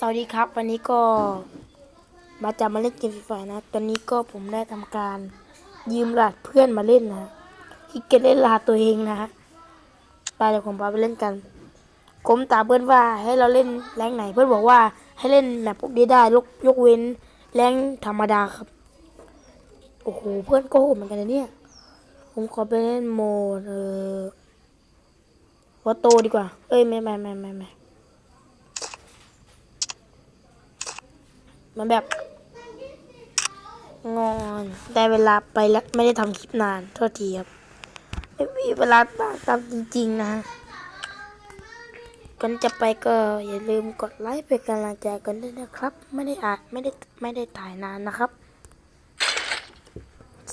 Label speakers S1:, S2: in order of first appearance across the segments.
S1: สวัสดีครับ วันนี้ก็มาจะมาเล่นเกมฟรีไฟนะ ตอนนี้ก็ผมได้ทำการยืมรหัสเพื่อนมาเล่นนะที่เกยจเล่นรหัสตัวเองนะฮะไปเดี๋ยวผมพาไปเล่นกันผมถาเพื่อนว่าให้เราเล่นแรงไหน เพื่อนบอกว่าให้เล่นแมปพวกนี้ได้ยกยกเว้นแรงธรรมดาครับ โอ้โหเพื่อนก็โหดเหมือนกันนะเนี่ย ผมขอไปเล่นโหมดเออวอโตดีกว่า เอ้ยไม่ไม่ไม่ไม่ไม่ มันแบบ งอนได้เวลาไปแล้วไม่ได้ทำคลิปนานโทษทีครับไม่มีเวลาตามจริง ๆ นะก่อนจะไปก็อย่าลืมกดไลค์เป็นกำลังใจกันด้วยนะครับ ไม่ได้อานไม่ได้ไม่ได้ถ่ายนานนะครับ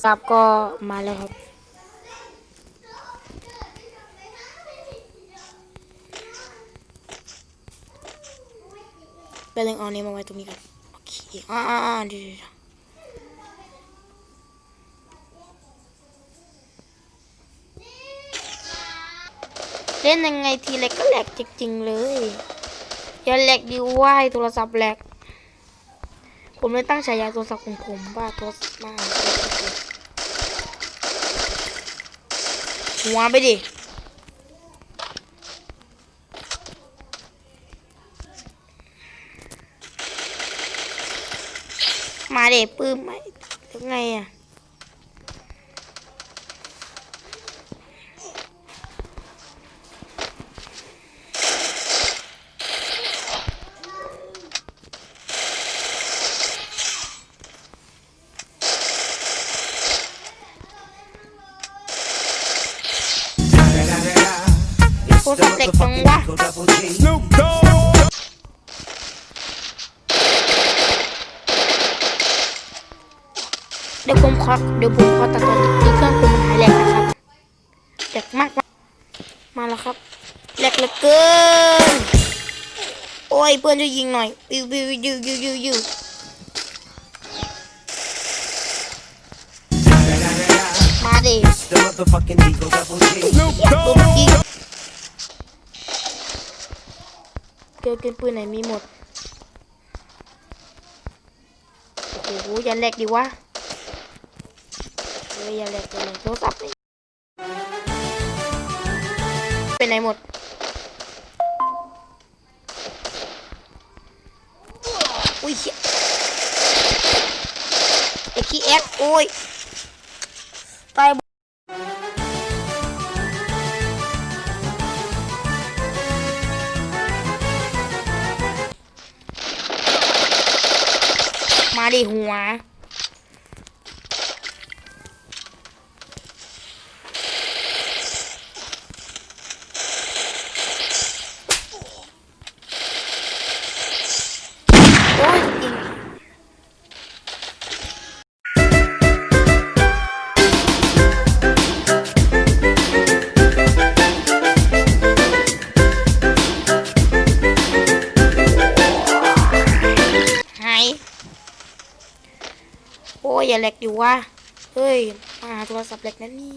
S1: ซับก็มาแล้วครับไปเล็งเอาเนี้มาไว้ตรงนี้กัน อเคอ่าดีเดี๋ยวเล่นยังไงทีเล็กก็แหลกจริงๆเลยอย่าแหลกดีว่าให้โทรศัพท์แหลก ผมเลยตั้งฉายาโทรศัพท์ของผมว่าโทรศัพท์มากหัวไปดิ มาเด็ปื้มไหมยังไงอะโทรศัพท์เล็กจังวะ
S2: Snoop Dogg.
S1: เดี๋ยวผม ขอเดี๋ยวผมขอตัดตอนนี้เครื่องผมหายแหลกนะครับแหลกมากมากมาแล้วครับแหลกเหลือเกินโอ้ยเพื่อนจะยิงหน่อยวิววิววิววิววิววิวมาดิ
S3: The motherfucking Eagle Double G.
S2: Snoop
S1: ปืน
S2: Dogg.
S1: ยิงเกินเกินปืนไหนมีหมดโอ้โหย่าแหลกดิวะ เฮ้ยอย่าแหลกอย่าแหลกโทรศัพท์นี่เป็นไหนหมดอุ้ยเหี้ยไอ้ขี้แอ๊กโอ้ยตายมาดิหัว อย่าแหลกอยู่วะเฮ้ย มาโทรศัพท์แหลกนั่นนี่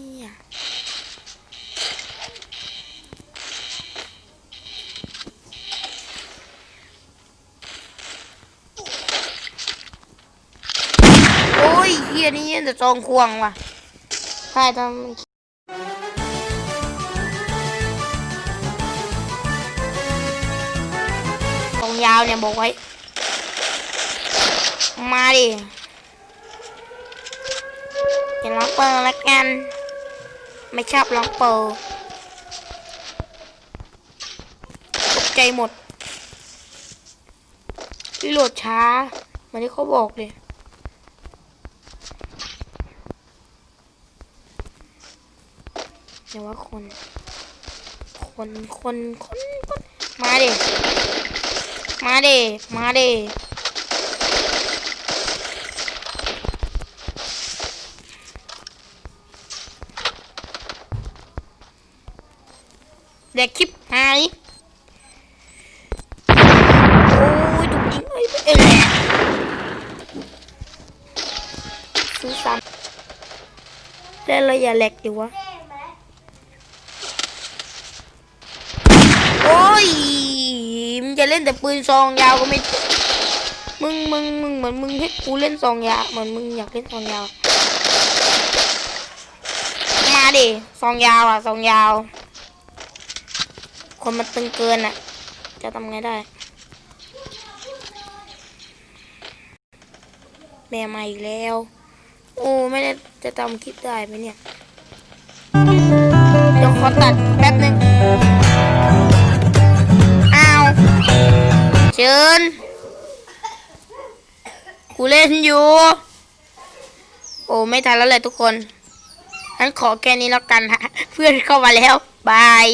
S1: โอ้ยเฮียนี่ยังจะจองควงว่ะใช่ทำตรงยาวเนี่ยบอกไว้ มาดิ อย่าร้องเปิดละกัน ไม่ชอบร้องเปิดตกใจหมดรีโหลดช้าเหมือนที่เขาบอกเลยอย่าว่าคน คนคนคน มาเดมาเดมาเด เด็กคลิปหาย โอ้ยถูกยิงไอ้เอ้ยซื้อซ้ำแล้วเราอย่าแหลกดิวะ โอ้ยมจะเล่นแต่ปืนซองยาวก็ไม่ มึงมึงมึงเหมือนมึงให้กูเล่นซองยาวเหมือนมึงอยากเล่นซองยาว มาดิ ซองยาวอะ ซองยาว คนมันตึงเกินอะ จะทำไงได้ แม่มาอีกแล้ว โอ้ไม่ได้จะทำคลิปได้ไหมเนี่ยเดี๋ยวขอตัดแป๊บนึงอ้าวเชิญกูเล่นอยู่ โอ้ไม่ทันแล้วเลยทุกคนงั้นขอแค่นี้แล้วกันฮะ เพื่อนเข้ามาแล้ว บาย